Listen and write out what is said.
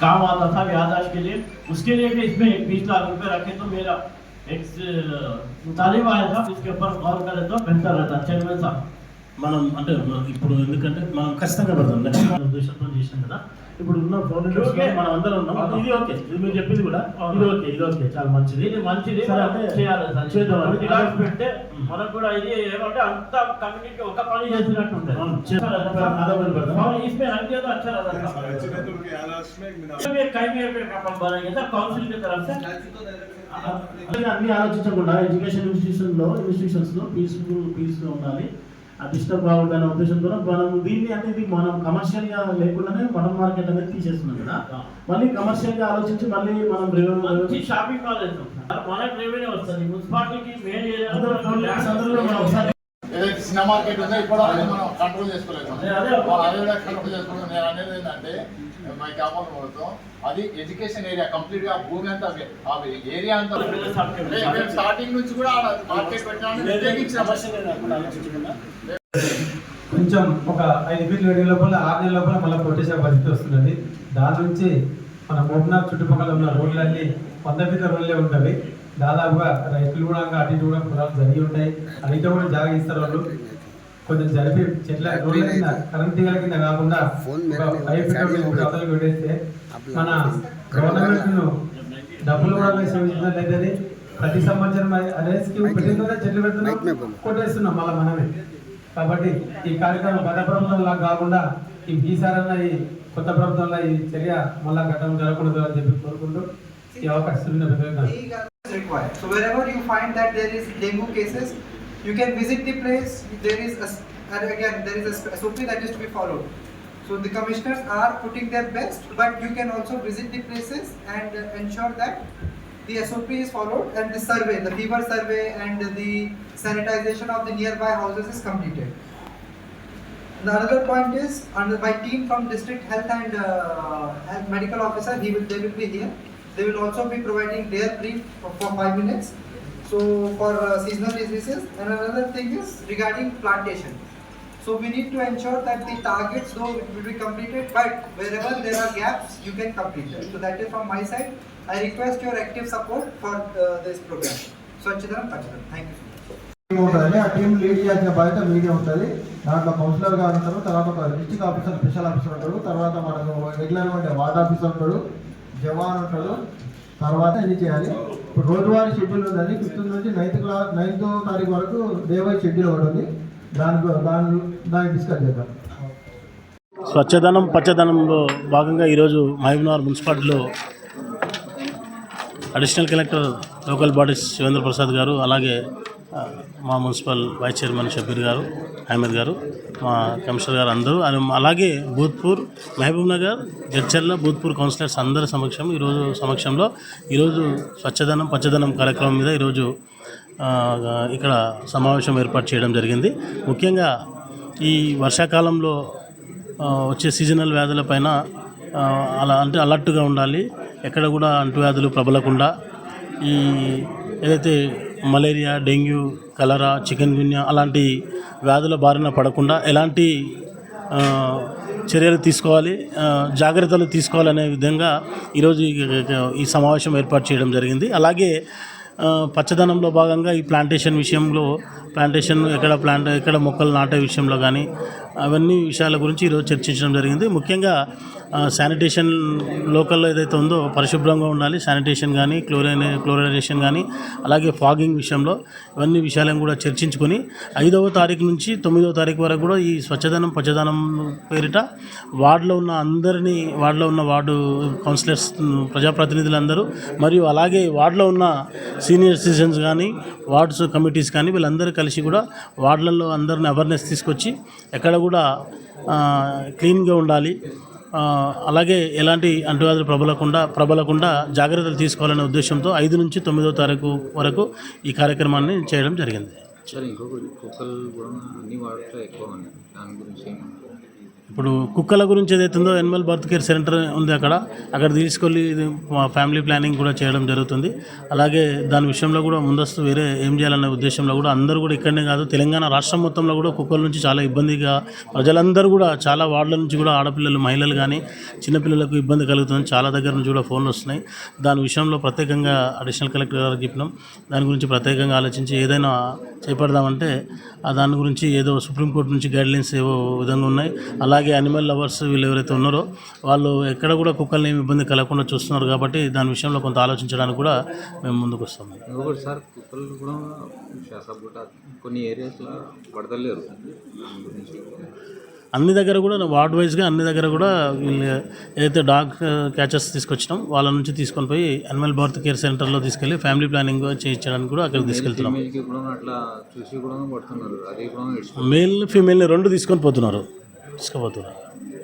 काम आता था यादाश्त के लिए। उसके लिए भी इसमें बीस लाख रुपए रखे तो मेरा एक तालीम आया था इसके ऊपर गौर करे तो बेहतर रहता। चेयरमैन साहब। మనం అంటే ఇప్పుడు ఎందుకంటే మనం ఖచ్చితంగా పెడతాం లక్ష్మీ ఉద్దేశంతో చేసాం కదా. ఇప్పుడు ఉన్న ఫోన్ మనం అందరం ఉన్నాం. ఇది ఓకే ఇది మీరు చెప్పింది కూడా. ఇది ఓకే ఇది ఓకే చాలా మంచిది. ఇది మంచిది. చేద్దాం పెడితే మనకు కూడా ఇది ఏమంటే అంత కమ్యూనిటీ ఒక పని చేసినట్టు అన్ని ఆలోచించకుండా ఎడ్యుకేషన్ ఇన్స్టిట్యూషన్లో ఇన్స్టిట్యూషన్స్లో పీస్ఫుల్ పీస్ఫుల్ ఉండాలి. కావద్దు అనే ఉద్దేశంతో మనం దీన్ని అంటే ఇది మనం కమర్షియల్గా లేకుండానే మనం మార్కెట్ అనేది తీసేస్తున్నాం కదా. మళ్ళీ కమర్షియల్గా ఆలోచించి మళ్ళీ మనం రెవెన్యూ షాపింగ్ మాల్ మనకు రెవెన్యూ వస్తుంది. మున్సిపాలిటీకి మెయిన్ ఒకసారి ఏదైతే చిన్న మార్కెట్ ఉందో? ఇప్పుడు అది మనం కంట్రోల్ చేసుకోలేదు అదే, కూడా కంట్రోల్ చేసుకోలేదు నేను అనేది ఏంటంటే మా క్యాపల్ మొత్తం అది ఎడ్యుకేషన్ ఏరియా కంప్లీట్గా భూమి అంతా. ఆ ఏరియా అంతా స్టార్టింగ్ నుంచి కూడా మార్కెట్ పెట్టడానికి కొంచెం ఒక ఐదు ఫీట్లు వెడిగే లోపల ఆరు నెలల లోపల మళ్ళీ కొట్టేసే పరిస్థితి వస్తున్నది. దాని నుంచి మన మోబనార్ చుట్టుపక్కల ఉన్న రోడ్లన్నీ వంద ఫీట్ల రోడ్లే ఉంటవి. దాదాపుగా రైతులు కూడా అటు ఇటు కూడా పొలాలు జరిగి ఉంటాయి. అడిగితే కూడా జాగా ఇస్తారు వాళ్ళు. కొంచెం జరిపి చెట్ల రోడ్ల కింద కరెంట్ తీగల కింద కాకుండా పెట్టేస్తే మన గవర్నమెంట్ డబ్బులు కూడా సేవించినట్లయితే ప్రతి సంవత్సరం అదే స్కీమ్ పెట్టిన చెట్లు పెడుతున్నాం కొట్టేస్తున్నాం మళ్ళీ మనమే. కాబట్టి ఈ కార్యక్రమం గత ప్రభుత్వంలా కాకుండా ఈ బీసారన్న ఈ కొత్త ప్రభుత్వంలో ఈ చర్య మళ్ళా ఘటన జరగకూడదు అని చెప్పి కోరుకుంటూ ఈ అవకాశం required. So wherever you find that there is dengue cases, you can visit the place. There is a, and again there is a SOP that is to be followed. So the commissioners are putting their best, but you can also visit the places and ensure that the SOP is followed and the survey, the fever survey and the sanitization of the nearby houses is completed. The another point is, under my team from district health and uh, health medical officer, he will, they will be here. They will also be providing their brief for, for five minutes. So for uh, seasonal diseases, and another thing is regarding plantation. So we need to ensure that the targets though it will be completed, but wherever there are gaps, you can complete them. So that is from my side. I request your active support for uh, this program. Swachhadam Pachadam. Thank you. so ఉంటుందండి ఆ team lead చేసిన బాధ్యత మీదే ఉంటుంది దాంట్లో councillor గారు ఉంటారు తర్వాత ఒక డిస్టిక్ ఆఫీసర్ స్పెషల్ ఆఫీసర్ ఉంటాడు తర్వాత మనకు రెగ్యులర్ ఉండే వార్డ్ ఆఫీసర్ ఉంటాడు జవాన్ ఉంటాడు తర్వాత ఇది చేయాలి ఇప్పుడు రోజువారీ షెడ్యూల్ ఉందండి ఫిఫ్త్ నుంచి నైన్త్ క్లాస్ నైన్త్ తారీఖు వరకు డే బై షెడ్యూల్ ఒకటి ఉంది దాని దాని దాన్ని డిస్కస్ చేద్దాం. స్వచ్ఛదనం పచ్చదనంలో భాగంగా ఈరోజు మహబూబ్నగర్ మున్సిపాలిటీలో additional collector local bodies Shivendra Prasad గారు అలాగే మా మున్సిపల్ వైస్ చైర్మన్ షబీర్ గారు అహ్మద్ గారు మా కమిషనర్ గారు అందరూ అలాగే భూత్పూర్ మహబూబ్ నగర్ జడ్చర్ల భూత్పూర్ కౌన్సిలర్స్ అందరి సమక్షం ఈరోజు సమక్షంలో ఈరోజు స్వచ్ఛదనం పచ్చదనం కార్యక్రమం మీద ఈరోజు ఇక్కడ సమావేశం ఏర్పాటు చేయడం జరిగింది. ముఖ్యంగా ఈ వర్షాకాలంలో వచ్చే సీజనల్ వ్యాధులపైన అలా అంటే అలర్ట్గా ఉండాలి. ఎక్కడ కూడా అంటువ్యాధులు ప్రబలకుండా ఈ ఏదైతే malaria dengue cholera chikungunya అలాంటి వ్యాధుల బారిన పడకుండా ఎలాంటి చర్యలు తీసుకోవాలి జాగ్రత్తలు తీసుకోవాలనే విధంగా ఈరోజు ఈ- సమావేశం ఏర్పాటు చేయడం జరిగింది. అలాగే పచ్చదనంలో భాగంగా ఈ ప్లాంటేషన్ విషయంలో ప్లాంటేషన్ ఎక్కడ ప్లాంట్ ఎక్కడ మొక్కలు నాటే విషయంలో కానీ అవన్నీ విషయాల గురించి ఈరోజు చర్చించడం జరిగింది. ముఖ్యంగా శానిటేషన్ లోకల్లో ఏదైతే ఉందో పరిశుభ్రంగా ఉండాలి. శానిటేషన్ కానీ క్లోరైన్ క్లోరైజేషన్ కానీ అలాగే ఫాగింగ్ విషయంలో ఇవన్నీ విషయాలను కూడా చర్చించుకొని ఐదవ తారీఖు నుంచి తొమ్మిదవ తారీఖు వరకు కూడా ఈ స్వచ్ఛదనం పచ్చదనం పేరిట వార్డులో ఉన్న అందరినీ వార్డులో ఉన్న వార్డు కౌన్సిలర్స్ ప్రజాప్రతినిధులందరూ మరియు అలాగే వార్డులో ఉన్న సీనియర్ సిటిజన్స్ కానీ వార్డ్స్ కమిటీస్ కానీ వీళ్ళందరూ కలిసి కూడా వార్డులలో అందరిని అవేర్నెస్ తీసుకొచ్చి ఎక్కడ కూడా కూడా క్లీన్గా ఉండాలి. అలాగే ఎలాంటి అంటువ్యాధులు ప్రబలకుండా ప్రబలకుండా జాగ్రత్తలు తీసుకోవాలనే ఉద్దేశంతో ఐదు నుంచి తొమ్మిదో తారీఖు వరకు ఈ కార్యక్రమాన్ని చేయడం జరిగింది. ఇప్పుడు కుక్కల గురించి ఏదైతుందో ఎనిమల్ బర్త్ కేర్ సెంటర్ ఉంది అక్కడ. అక్కడ తీసుకెళ్ళి మా ఫ్యామిలీ ప్లానింగ్ కూడా చేయడం జరుగుతుంది. అలాగే దాని విషయంలో కూడా ముందస్తు వేరే ఏం చేయాలనే ఉద్దేశంలో కూడా అందరూ కూడా ఇక్కడనే కాదు తెలంగాణ రాష్ట్రం మొత్తంలో కూడా కుక్కల నుంచి చాలా ఇబ్బందిగా ప్రజలందరూ కూడా చాలా వార్డుల నుంచి కూడా ఆడపిల్లలు మహిళలు కానీ చిన్నపిల్లలకు ఇబ్బంది కలుగుతుంది చాలా దగ్గర నుంచి కూడా ఫోన్లు వస్తున్నాయి. దాని విషయంలో ప్రత్యేకంగా అడిషనల్ కలెక్టర్ గారికి చెప్పినాం. దాని గురించి ప్రత్యేకంగా ఆలోచించి ఏదైనా చేపడదామంటే దాని గురించి ఏదో సుప్రీంకోర్టు నుంచి గైడ్లైన్స్ ఏవో విధంగా ఉన్నాయి. అలా అలాగే అనిమల్ లవర్స్ వీళ్ళు ఎవరైతే ఉన్నారో వాళ్ళు ఎక్కడ కూడా కుక్కల్ని ఏమి ఇబ్బంది కలగకుండా చూస్తున్నారు కాబట్టి దాని విషయంలో కొంత ఆలోచించడానికి కూడా మేము ముందుకు వస్తాం. ఇంకొకటి సార్ కుక్కలు కూడా కొన్ని ఏరియాస్లో పడతలేరు అన్ని దగ్గర కూడా వార్డ్ వైజ్గా అన్ని దగ్గర కూడా వీళ్ళు ఏదైతే డాగ్ క్యాచర్స్ తీసుకొచ్చినాం వాళ్ళ నుంచి తీసుకొని పోయి అనిమల్ బర్త్ కేర్ సెంటర్లో తీసుకెళ్ళి ఫ్యామిలీ ప్లానింగ్ చేయించడానికి కూడా అక్కడ తీసుకెళ్తున్నాం. మేల్ ఫీమేల్ని రెండు తీసుకొని పోతున్నారు. इसका बदला